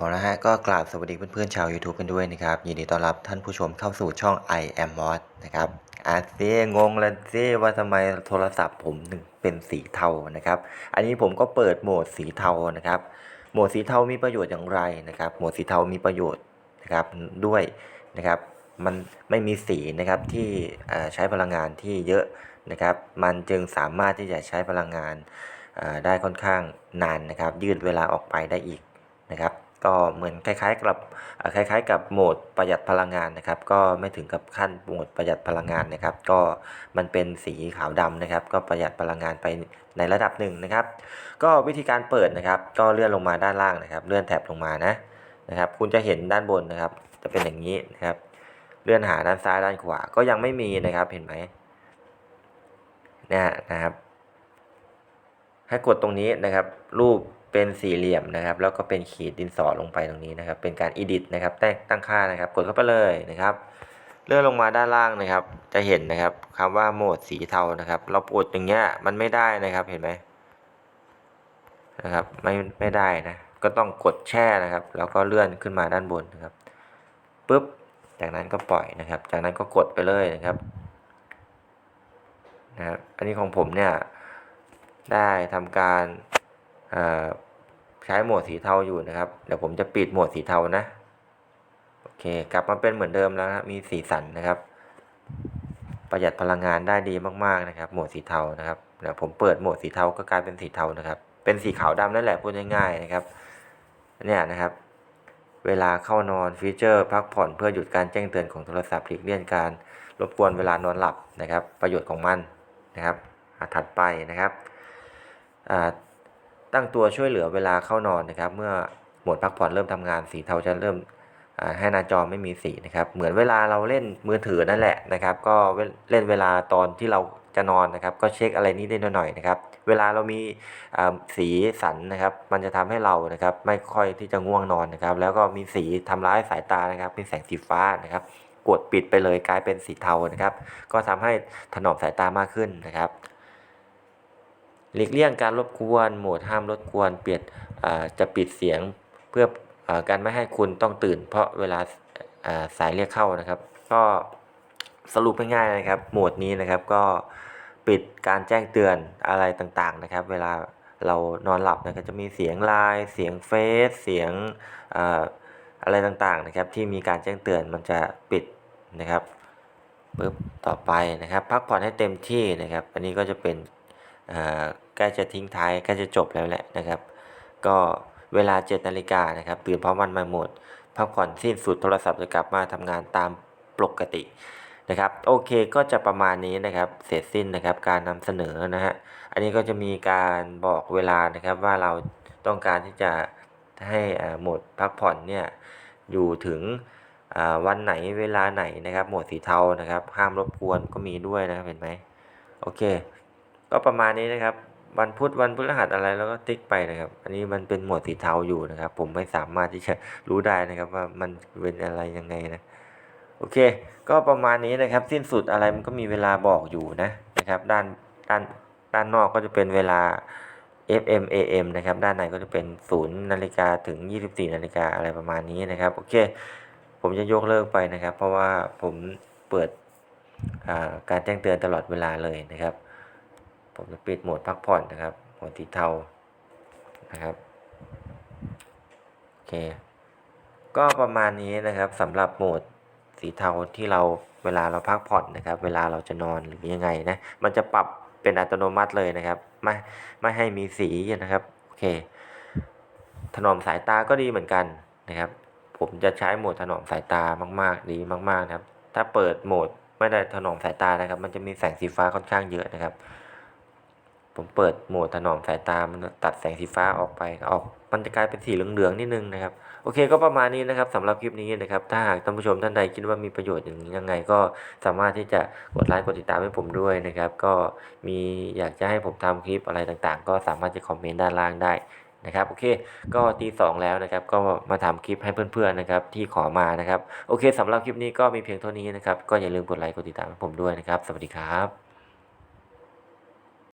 เอาละฮะก็กราบสวัสดีเพื่อนๆชาว YouTube กันด้วยนะครับ ยินดีต้อนรับท่านผู้ชมเข้าสู่ช่อง I am Mod นะครับอาเซีงงล้วซิว่าทำไมโทรศัพท์ผมถึงเป็นสีเทานะครับ อันนี้ผมก็เปิดโหมดสีเทานะครับ โหมดสีเทามีประโยชน์อย่างไรนะครับ โหมดสีเทามีประโยชน์นะครับด้วยนะครับ มันไม่มีสีนะครับที่ใช้พลังงานที่เยอะนะครับ มันจึงสามารถที่จะใช้พลังงานได้ค่อนข้างนานนะครับ ยืดเวลาออกไปได้อีกนะครับ ก็เหมือนคล้ายๆกับคล้าย ๆ กับโหมดประหยัดพลังงานนะครับ ก็ไม่ถึงกับขั้นโหมดประหยัดพลังงานนะครับ ก็มันเป็นสีขาวดำนะครับ ก็ประหยัดพลังงานไปในระดับหนึ่งนะครับ ก็วิธีการเปิดนะครับ ก็เลื่อนลงมาด้านล่างนะครับ เลื่อนแถบลงมานะนะครับ คุณจะเห็นด้านบนนะครับ จะเป็นอย่างนี้นะครับ เลื่อนหาด้านซ้ายด้านขวาก็ยังไม่มีนะครับเห็นไหมเนี่ยนะครับ ให้กดตรงนี้นะครับ รูป เป็นสี่เหลี่ยมนะครับ แล้วก็เป็นขีดดินสอลงไปตรงนี้นะครับ เป็นการ edit นะครับแต่งตั้งค่านะครับ กดเข้าไปเลยนะครับ เลื่อนลงมาด้านล่างนะครับ จะเห็นนะครับคำว่าโหมดสีเทานะครับ เรากดอย่างเงี้ยมันไม่ได้นะครับเห็นไหมนะครับไม่ไม่ได้นะก็ต้องกดแช่นะครับ แล้วก็เลื่อนขึ้นมาด้านบนนะครับปุ๊บจากนั้นก็ปล่อยนะครับ จากนั้นก็กดไปเลยนะครับนะครับอันนี้ของผมเนี่ยได้ทำการเอ่อ ใช้โหมดสีเทาอยู่นะครับ เดี๋ยวผมจะปิดโหมดสีเทานะ โอเค กลับมาเป็นเหมือนเดิมแล้วนะมีสีสันนะครับ ประหยัดพลังงานได้ดีมากๆนะครับ โหมดสีเทานะครับเดี๋ยวผมเปิดโหมดสีเทาก็กลายเป็นสีเทานะครับ เป็นสีขาวดำนั่นแหละพูดง่ายๆนะครับ เนี่ยนะครับ เวลาเข้านอนฟีเจอร์พักผ่อนเพื่อหยุดการแจ้งเตือนของโทรศัพท์หลีกเลี่ยงการรบกวนเวลานอนหลับนะครับ ประโยชน์ของมันนะครับถัดไปนะครับอ่า ตั้งตัวช่วยเหลือเวลาเข้านอนนะครับ เมื่อโหมดพักผ่อนเริ่มทำงานสีเทาจะเริ่มให้หน้าจอไม่มีสีนะครับ เหมือนเวลาเราเล่นมือถือนั่นแหละนะครับ ก็เล่นเวลาตอนที่เราจะนอนนะครับ ก็เช็คอะไรนี้ไดๆหน่อยนะครับ เวลาเรามีสีสันนะครับ มันจะทำให้เรานะครับ ไม่ค่อยที่จะง่วงนอนนะครับ แล้วก็มีสีทำร้ายสายตานะครับเป็นแสงสีฟ้านะครับ กดปิดไปเลยกลายเป็นสีเทานะครับ ก็ทำให้ถนอมสายตามากขึ้นนะครับ หลีกเลี่ยงการรบกวนโหมดห้ามรบกวนเปลี่ยนจะปิดเสียงเพื่ออการไม่ให้คุณต้องตื่น เพราะเวลาสายเรียกเข้านะครับ ก็สรุปง่ายๆนะครับ โหมดนี้นะครับก็ปิดการแจ้งเตือนอะไรต่างๆนะครับ เวลาเรานอนหลับนะครับจะมีเสียงไลน์เสียงเฟซเสียงออะไรต่างๆนะครับ ที่มีการแจ้งเตือนมันจะปิดนะครับปึ๊บต่อไปนะครับ พักผ่อนให้เต็มที่นะครับ อันนี้ก็จะเป็น ใกล้จะทิ้งท้ายใกล้จะจบแล้วแหละนะครับ ก็เวลา7นาฬิกานะครับตื่นพร้อมวันใหม่หมดพักผ่อนสิ้นสุดโทรศัพท์จะกลับมาทำงานตามปกตินะครับโอเคก็จะประมาณนี้นะครับเสร็จสิ้นนะครับการนำเสนอนะฮะอันนี้ก็จะมีการบอกเวลานะครับว่าเราต้องการที่จะให้หมดพักผ่อนเนี่ยอยู่ถึงวันไหนเวลาไหนนะครับหมดสีเทานะครับห้ามรบกวนก็มีด้วยนะครับเห็นไหมโอเค ก็ประมาณนี้นะครับ วันพุธวันพฤหัสอะไรแล้วก็ติ๊กไปนะครับ อันนี้มันเป็นหมวดสีเทาอยู่นะครับ ผมไม่สามารถที่จะรู้ได้นะครับว่ามันเป็นอะไรยังไงนะโอเค ก็ประมาณนี้นะครับ สิ้นสุดอะไรมันก็มีเวลาบอกอยู่นะนะครับ ด้านด้านด้านนอกก็จะเป็นเวลา FM AM นะครับ ด้านในก็จะเป็น 0นาฬิกาถึง 24นาฬิกาอะไรประมาณนี้นะครับ โอเค ผมจะยกเลิกไปนะครับ เพราะว่าผมเปิดการแจ้งเตือนตลอดเวลาเลยนะครับ ผมจะปิดโหมดพักผ่อนนะครับโหมดสีเทานะครับโอเค ก็ประมาณนี้นะครับสำหรับโหมดสีเทาที่เราเวลาเราพักผ่อนนะครับ เวลาเราจะนอนหรือยังไงนะมันจะปรับเป็นอัตโนมัติเลยนะครับไม่ไม่ให้มีสีนะครับโอเค ถนอมสายตาก็ดีเหมือนกันนะครับ ผมจะใช้โหมดถนอมสายตามาก ๆ ดีมาก ๆ นะครับ ถ้าเปิดโหมดไม่ได้ถนอมสายตานะครับ มันจะมีแสงสีฟ้าค่อนข้างเยอะนะครับ ผมเปิดโหมดถนอมสายตามันตัดแสงสีฟ้าออกไปออกมันจะกลายเป็นสีเหลืองๆนิดนึงนะครับ โอเคก็ประมาณนี้นะครับสำหรับคลิปนี้นะครับ ถ้าหากท่านผู้ชมท่านใดคิดว่ามีประโยชน์อย่างนี้ยังไง ก็สามารถที่จะกดไลค์กดติดตามให้ผมด้วยนะครับ ก็มีอยากจะให้ผมทำคลิปอะไรต่างๆ ก็สามารถจะคอมเมนต์ด้านล่างได้นะครับโอเคก็ตีสองแล้วนะครับ ก็มาทำคลิปให้เพื่อนๆนะครับ ที่ขอมานะครับ โอเคสำหรับคลิปนี้ก็มีเพียงเท่านี้นะครับ ก็อย่าลืมกดไลค์กดติดตามให้ผมด้วยนะครับ สวัสดีครับ